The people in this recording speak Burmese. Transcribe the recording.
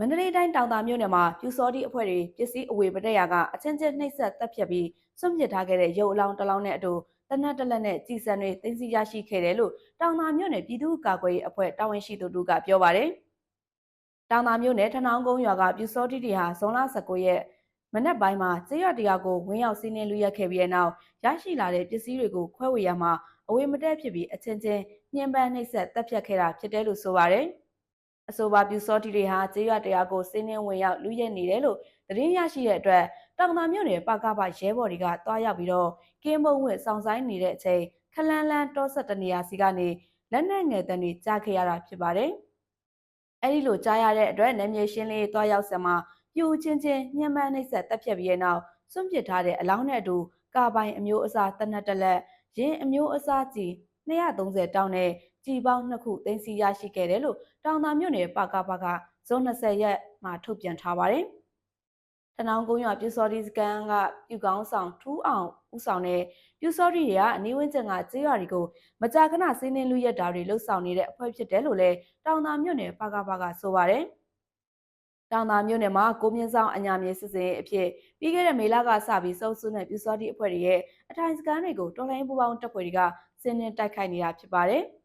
မန္တလေးတိုင်းတောင်သာမြို့နယ်မှာပြူစောတိအဖွဲ့တွေပစ္စည်းအဝေပတက်ရာကအချင်းချင်းနှိပ်စက်တပ်ဖြတ်ပြီးစွန့်ပစ်ထားခဲ့တဲ့ရုပ်အလောင်းတစ်လောင်းနဲ့အတူတနက်တစ်လက်နဲ့ကြည်စံတွေသိမ်းဆည်းရရှိခဲ့တယ်လို့တောင်သာမြို့နယ်ပြည်သူ့ကာကွယ်ရေးအဖွဲ့တာဝန်ရှိသူတို့ကပြောပါတယ်။တောင်သာမြို့နယ်ထနောင်းကုန်းရွာကပြူစောတိတွေဟာဇွန်လ19ရက်မနက်ပိုင်းမှာကျေးရွာတရားကိုဝင်းရောက်စီးနင်းလူရက်ခဲ့ပြီးတဲ့နောက်ရရှိလာတဲ့ပစ္စည်းတွေကိုခွဲဝေရမှာအဝေမတက်ဖြစ်ပြီးအချင်းချင်းညှဉ်းပန်းနှိပ်စက်တပ်ဖြတ်ခဲ့တာဖြစ်တယ်လို့ဆိုပါတယ်။ အဆိုပါပြူစောတိတွေဟာကျေးရွာတရားကိုစီးနင်းဝင်ရောက်လူရက်နေတယ်လို့သတင်းရရှိတဲ့အတွက်တောင်သာမြို့နယ်ပကပရဲဘော်တွေကတွားရောက်ပြီးတော့ကင်းမုံဝင့်စောင့်ဆိုင်နေတဲ့အချိန်ခလန်းလန်းတောဆက်တနေရာစီကနေလက်နက်ငယ်တန်းတွေကြားခဲ့ရတာဖြစ်ပါတယ်။အဲဒီလိုကြားရတဲ့အတွက်နာမည်ရှင်းလေးတွားရောက်စမှာပြူချင်းချင်းညှဉ်းပန်းနှိပ်စက်တပ်ဖြတ်ပြီးတဲ့နောက်စွန့်ပစ်ထားတဲ့အလောင်းနဲ့အတူကာပိုင်အမျိုးအစားတနက်တလက်ရင်းအမျိုးအစားကြီး230တောင်းနဲ့ ကြည်ပေါင်းနှစ်ခုသိမ်းဆည်းရရှိခဲ့တယ်လို့တောင်သာမြို့နယ်ပကပကဇွန်20ရက်မှာထုတ်ပြန်ထားပါတယ်။တနောင်ကုန်းရွာပြူစော်ဒီစကန်ကပြူကောင်းဆောင်ထူးအောင်ဦးဆောင်တဲ့ပြူစော်ဒီတွေကအနီးဝန်းကျင်ကကျေးရွာတွေကိုမကြာခဏစီးနှင်းလူရက်တာတွေလှုပ်ဆောင်နေတဲ့အဖွဲ့ဖြစ်တယ်လို့လည်းတောင်သာမြို့နယ်ပကပကဆိုပါတယ်။တောင်သာမြို့နယ်မှာကိုမြင့်ဆောင်အညာမြေစစ်စင်အဖြစ်ပြီးခဲ့တဲ့မေလကစပြီးစုံစုနဲ့ပြူစောတိအဖွဲ့တွေရဲ့အထိုင်စကန်တွေကိုတော်လိုင်းပူပေါင်းတပ်ဖွဲ့တွေကစင်းနှင်းတိုက်ခိုက်နေတာဖြစ်ပါတယ်။